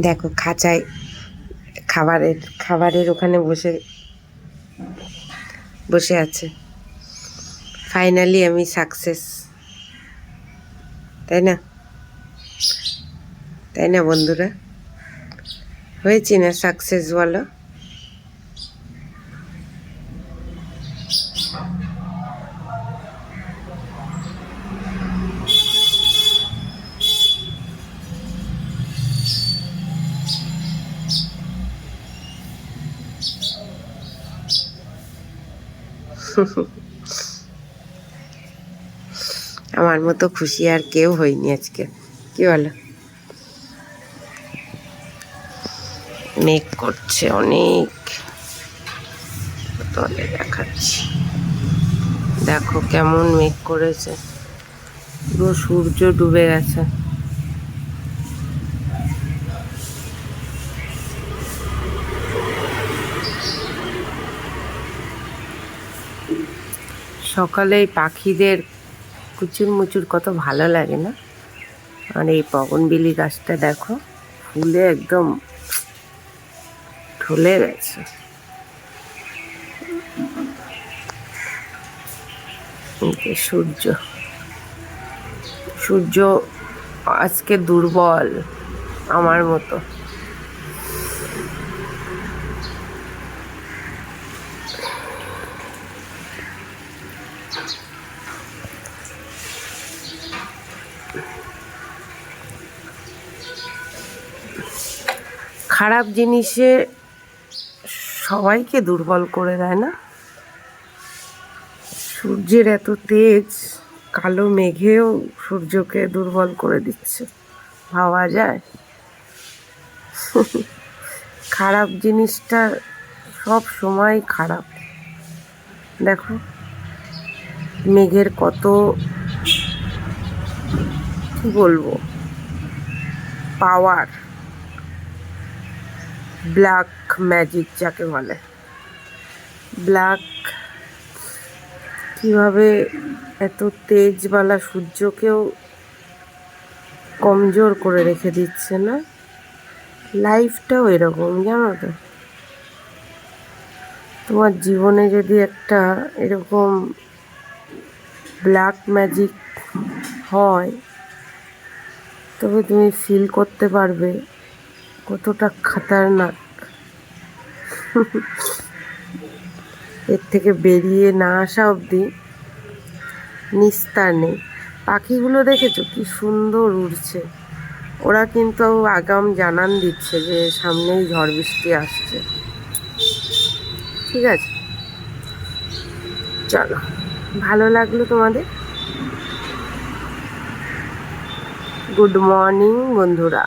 দেখো, খাঁচায় খাবারের খাবারের ওখানে বসে বসে আছে। ফাইনালি আমি সাকসেস তাই না? তাই না বন্ধুরা? হয়েছি না সাকসেস বলো? আমার মতো খুশি আর কেউ হয়নি আজকে। কি বলো? মেঘ করছে অনেক। দেখাচ্ছি। দেখো কেমন মেঘ করেছে। পুরো সূর্য ডুবে গেছে। সকালে পাখিদের কুচুর মুচুর কত ভালো লাগে না? আর এই পবনবিলি গাছটা দেখো, ফুলে একদম ঢলে গেছে। সূর্য। সূর্য আজকে দুর্বল আমার মতো। খারাপ জিনিসে সবাইকে দুর্বল করে দেয় না? সূর্যের এত তেজ, কালো মেঘেও সূর্যকে দুর্বল করে দিচ্ছে। ভাবা যায়? খারাপ জিনিসটা সব সময় খারাপ। দেখো, মেঘের কত, কি বলব পাওয়ার ব্ল্যাক ম্যাজিক যাকে বলে। ব্ল্যাক কীভাবে এত তেজবালা সূর্যকেও কমজোর করে রেখে দিচ্ছে না? লাইফটাও এরকম, জানো তো। তোমার জীবনে যদি একটা এরকম ব্ল্যাক ম্যাজিক হয়, তবে তুমি ফিল করতে পারবে। কতটা খাতারনাক। এর থেকে বেরিয়ে না আসা অবধি নিস্তার নেই। পাখিগুলো দেখেছ? কি সুন্দর উড়ছে। ওরা কিন্তু আগাম জানান দিচ্ছে যে সামনেই ঝড় বৃষ্টি আসছে। ঠিক আছে? চলো, ভালো লাগল তোমাদের? গুড মর্নিং বন্ধুরা।